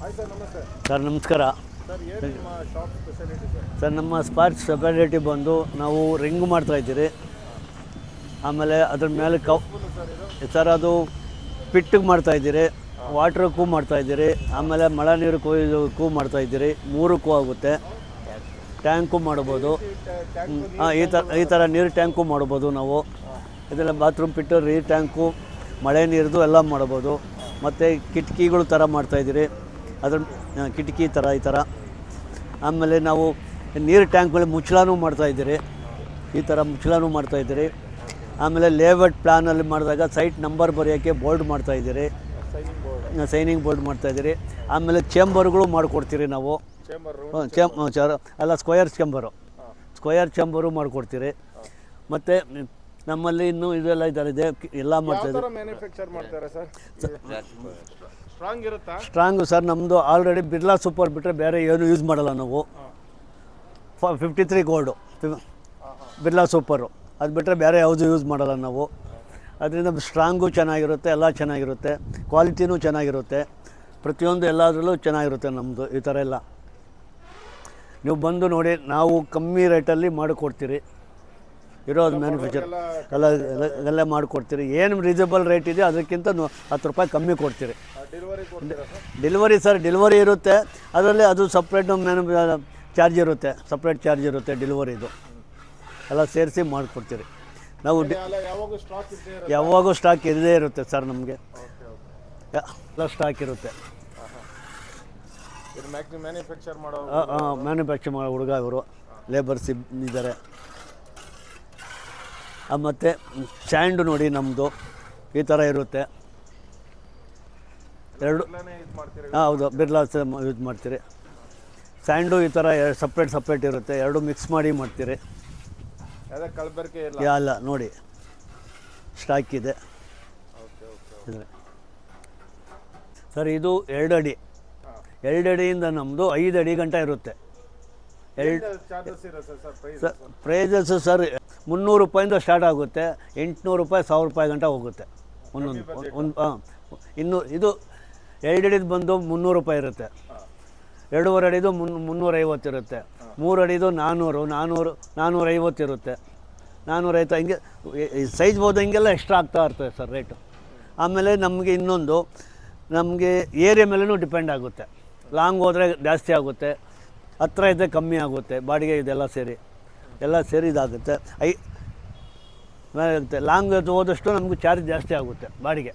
Sir ನಮಸ್ಕಾರ. Sir ನಮ್ಮ spark speciality ಬಂದು ನಾವು ರಿಂಗ್ ಮಾಡ್ತಾಯಿದ್ದೀರಿ ಆಮೇಲೆ ಅದ್ರ ಮೇಲೆ ಕವ್ ಸರ್ ಅದು ಪಿಟ್ಟಿಗೆ ಮಾಡ್ತಾಯಿದ್ದೀರಿ ವಾಟ್ರಕ್ಕೂ ಮಾಡ್ತಾಯಿದ್ದೀರಿ ಆಮೇಲೆ ಮಳೆ ನೀರು ಕೂ ಮಾಡ್ತಾಯಿದ್ದೀರಿ ಮೂರಕ್ಕೂ ಆಗುತ್ತೆ. ಟ್ಯಾಂಕು ಮಾಡ್ಬೋದು. ಹಾಂ ಈ ಥರ ಈ ಥರ ನೀರು ಟ್ಯಾಂಕು ಮಾಡ್ಬೋದು ನಾವು. ಇದೆಲ್ಲ ಬಾತ್ರೂಮ್ ಪಿಟ್ಟು ರೀ ಟ್ಯಾಂಕು ಮಳೆ ನೀರ್ದು ಎಲ್ಲ ಮಾಡ್ಬೋದು. ಮತ್ತು ಕಿಟಕಿಗಳು ಥರ ಮಾಡ್ತಾಯಿದ್ದೀರಿ ಅದ್ರ ಕಿಟಕಿ ಥರ ಈ ಥರ. ಆಮೇಲೆ ನಾವು ನೀರು ಟ್ಯಾಂಕ್ಗಳು ಮುಚ್ಚಳನೂ ಮಾಡ್ತಾಯಿದ್ದೀರಿ ಈ ಥರ ಮುಚ್ಚಳನೂ ಮಾಡ್ತಾಯಿದ್ದೀರಿ ಆಮೇಲೆ ಲೇಔಟ್ ಪ್ಲ್ಯಾನಲ್ಲಿ ಮಾಡಿದಾಗ ಸೈಟ್ ನಂಬರ್ ಬರೆಯೋಕ್ಕೆ ಬೋರ್ಡ್ ಮಾಡ್ತಾಯಿದ್ದೀರಿ ಸೈನಿಂಗ್ ಬೋರ್ಡ್ ಮಾಡ್ತಾಯಿದ್ದೀರಿ ಆಮೇಲೆ ಚೇಂಬರ್ಗಳು ಮಾಡಿಕೊಡ್ತೀರಿ ನಾವು. ಚೇಂಬರ್? ಚೇಮ್ ಅಲ್ಲ ಸ್ಕ್ವಯರ್ ಚೇಂಬರು. ಸ್ಕ್ವಯರ್ ಚೇಂಬರು ಮಾಡಿಕೊಡ್ತೀರಿ. ಮತ್ತು ನಮ್ಮಲ್ಲಿ ಇನ್ನೂ ಇದೆಲ್ಲ ಇದ್ದಾರೆ. ಇದೆ ಎಲ್ಲ ಮಾಡ್ತಾ ಮ್ಯಾನುಫ್ಯಾಕ್ಚರ್ ಮಾಡ್ತಾರೆ ಸರ್? ಸ್ಟ್ರಾಂಗ್ ಇರುತ್ತಾ? ಸ್ಟ್ರಾಂಗು ಸರ್ ನಮ್ಮದು ಆಲ್ರೆಡಿ ಬಿರ್ಲಾ ಸೂಪರ್ ಬಿಟ್ಟರೆ ಬೇರೆ ಏನು ಯೂಸ್ ಮಾಡಲ್ಲ ನಾವು. Fifty three gold Birla super ಅದು ಬಿಟ್ಟರೆ ಬೇರೆ ಯಾವುದು ಯೂಸ್ ಮಾಡಲ್ಲ ನಾವು. ಅದರಿಂದ ಸ್ಟ್ರಾಂಗು ಚೆನ್ನಾಗಿರುತ್ತೆ ಎಲ್ಲ ಚೆನ್ನಾಗಿರುತ್ತೆ. ಕ್ವಾಲಿಟಿನೂ ಚೆನ್ನಾಗಿರುತ್ತೆ. ಪ್ರತಿಯೊಂದು ಎಲ್ಲದರಲ್ಲೂ ಚೆನ್ನಾಗಿರುತ್ತೆ ನಮ್ಮದು ಈ ಥರ ಎಲ್ಲ. ನೀವು ಬಂದು ನೋಡಿ ನಾವು ಕಮ್ಮಿ ರೇಟಲ್ಲಿ ಮಾಡಿಕೊಡ್ತೀರಿ. ಇರೋದು ಮ್ಯಾನುಫ್ಯಾಕ್ಚರ್ ಎಲ್ಲ ಎಲ್ಲ- ಮಾಡಿಕೊಡ್ತೀರಿ. ಏನು ರೀಸನಬಲ್ ರೇಟ್ ಇದೆ ಅದಕ್ಕಿಂತ ಹತ್ತು ರೂಪಾಯಿ ಕಮ್ಮಿ ಕೊಡ್ತೀರಿ. ಡೆಲಿವರಿ ಸರ್ ಡೆಲಿವರಿ ಇರುತ್ತೆ. ಅದರಲ್ಲಿ ಅದು ಸಪ್ರೇಟ್ ಮ್ಯಾನು ಚಾರ್ಜ್ ಇರುತ್ತೆ. ಸಪ್ರೇಟ್ ಚಾರ್ಜ್ ಇರುತ್ತೆ ಡೆಲಿವರಿದು ಎಲ್ಲ ಸೇರಿಸಿ ಮಾಡಿಕೊಡ್ತೀರಿ. ನಾವು ಯಾವಾಗೂ ಸ್ಟಾಕ್ ಇದ್ದೇ ಇರುತ್ತೆ. ಸರ್ ನಮಗೆ. ಎಲ್ಲ ಸ್ಟಾಕ್ ಇರುತ್ತೆ. ಮ್ಯಾನುಫ್ಯಾಕ್ಚರ್ ಮಾಡೋ ಮ್ಯಾನುಫ್ಯಾಕ್ಚರ್ ಮಾಡೋ ಹುಡುಗ ಇವರು. ಲೇಬರ್ಸ್ ಇದ್ದಾರೆ. ಮತ್ತು ಸ್ಟ್ಯಾಂಡು ನೋಡಿ ನಮ್ಮದು ಈ ಥರ ಇರುತ್ತೆ. ಎರಡು ಹಾಂ ಹೌದು. ಬಿರ್ಲಾ ಯೂಸ್ ಮಾಡ್ತೀರಿ. ಸ್ಯಾಂಡು ಈ ಥರ ಸಪ್ರೇಟ್ ಸಪ್ರೇಟ್ ಇರುತ್ತೆ. ಎರಡು ಮಿಕ್ಸ್ ಮಾಡಿ ಮಾಡ್ತೀರಿ. ಅಲ್ಲ ನೋಡಿ. ಸ್ಟಾಕ್ ಇದೆ. ಸರ್ ಇದು ಎರಡು ಅಡಿ. ಎರಡು ಅಡಿಯಿಂದ ನಮ್ಮದು ಐದು ಅಡಿ ಗಂಟ ಇರುತ್ತೆ. Sir price sir prices sir ಮುನ್ನೂರು ರೂಪಾಯಿಂದ ಸ್ಟಾರ್ಟ್ ಆಗುತ್ತೆ ಎಂಟುನೂರು ರೂಪಾಯಿ ಸಾವಿರ ರೂಪಾಯಿ ಗಂಟ ಹೋಗುತ್ತೆ. ಒಂದೊಂದು ಒಂದು ಹಾಂ. ಇನ್ನೂ ಇದು ಎರಡು ಅಡಿದು ಬಂದು ಮುನ್ನೂರು ರೂಪಾಯಿ ಇರುತ್ತೆ. ಎರಡೂವರೆ ಅಡಿದು ಮುನ್ ಮುನ್ನೂರೈವತ್ತು ಇರುತ್ತೆ. ಮೂರು ಅಡಿದು ನಾನ್ನೂರು ನಾನ್ನೂರು ನಾನ್ನೂರೈವತ್ತು ಇರುತ್ತೆ. ನಾನ್ನೂರೈವತ್ತು ಹಿಂಗೆ ಸೈಜ್ ಹೋದಂಗೆಲ್ಲ ಹಿಂಗೆಲ್ಲ ಎಕ್ಸ್ಟ್ರಾ ಆಗ್ತಾ ಇರ್ತದೆ ಸರ್ ರೇಟು ಆಮೇಲೆ ನಮಗೆ ಇನ್ನೊಂದು ನಮಗೆ ಏರಿಯಾ ಮೇಲೂ ಡಿಪೆಂಡ್ ಆಗುತ್ತೆ. ಲಾಂಗ್ ಹೋದರೆ ಜಾಸ್ತಿ ಆಗುತ್ತೆ. ಹತ್ರ ಇದ್ದರೆ ಕಮ್ಮಿ ಆಗುತ್ತೆ ಬಾಡಿಗೆ ಇದೆಲ್ಲ ಸೇರಿ. ಎಲ್ಲ ಸೇರಿ ಇದಾಗುತ್ತೆ. ಐ ಆಗುತ್ತೆ ಲಾಂಗ್ ಹೋದಷ್ಟು ನಮಗೆ ಚಾರ್ಜ್ ಜಾಸ್ತಿ ಆಗುತ್ತೆ ಬಾಡಿಗೆ.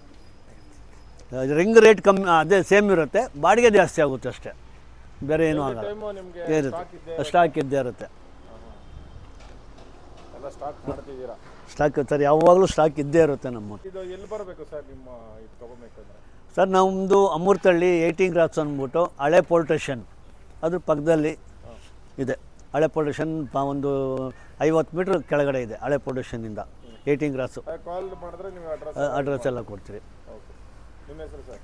ರಿಂಗ್ ರೇಟ್ ಕಮ್ಮಿ ಅದೇ ಸೇಮ್ ಇರುತ್ತೆ ಬಾಡಿಗೆ ಜಾಸ್ತಿ ಆಗುತ್ತೆ ಅಷ್ಟೇ. ಬೇರೆ ಏನೂ ಆಗಲ್ಲ. ಇರುತ್ತೆ ಸ್ಟಾಕ್ ಇದ್ದೇ ಇರುತ್ತೆ. ಸ್ಟಾಕ್ ಸರ್ ಯಾವಾಗಲೂ ಸ್ಟಾಕ್ ಇದ್ದೇ ಇರುತ್ತೆ ನಮ್ಮ. ಸರ್ ನಮ್ಮದು ಅಮೃತಹಳ್ಳಿ ಏಯ್ಟೀನ್ ಕ್ರಾಸ್ ಅಂದ್ಬಿಟ್ಟು ಹಳೆ ಪೋಲ್ ಸ್ಟೇಷನ್ ಅದ್ರ ಪಕ್ಕದಲ್ಲಿ ಇದೆ. ಹಳೆ ಪೊಲ್ಯೂಷನ್ ಒಂದು ಐವತ್ತು ಮೀಟ್ರ್ ಕೆಳಗಡೆ ಇದೆ ಹಳೆ ಸ್ಟೇಷನ್ನಿಂದ ಏಯ್ಟೀನ್ ಗ್ರಾಸು ಕಾಲ್ ಮಾಡಿದ್ರೆ ನೀವು ಅಡ್ರೆಸ್ ಅಡ್ರೆಸ್ ಎಲ್ಲ ಕೊಡ್ತೀರಿ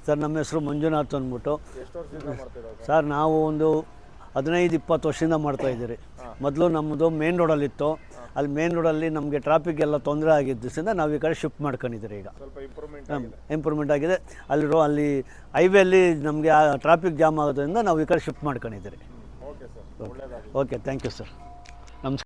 ಸರ್? ನಮ್ಮ ಹೆಸರು ಮಂಜುನಾಥ್ ಅಂದ್ಬಿಟ್ಟು. ಸರ್ ನಾವು ಒಂದು ಹದಿನೈದು ಇಪ್ಪತ್ತು ವರ್ಷದಿಂದ ಮಾಡ್ತಾಯಿದ್ದೀರಿ ಮೊದಲು ನಮ್ಮದು ಮೇನ್ ರೋಡಲ್ಲಿತ್ತು ಅಲ್ಲಿ ಮೇನ್ ರೋಡಲ್ಲಿ ನಮಗೆ ಟ್ರಾಫಿಕ್ ಎಲ್ಲ ತೊಂದರೆ ಆಗಿದ್ದರಿಂದ ನಾವು ಈ ಕಡೆ ಶಿಫ್ಟ್ ಮಾಡ್ಕೊಂಡಿದ್ದೀರಿ ಈಗ. ಸ್ವಲ್ಪ ಇಂಪ್ರೂವ್ಮೆಂಟ್ ಆಗಿದೆ. ಅಲ್ಲಿ ರೋ ಅಲ್ಲಿ ಹೈವೇಲಿ ನಮಗೆ ಟ್ರಾಫಿಕ್ ಜಾಮ್ ಆಗೋದ್ರಿಂದ ನಾವು ಈ ಕಡೆ ಶಿಫ್ಟ್ ಮಾಡ್ಕೊಂಡಿದ್ದೀರಿ. Okay sir okay thank you sir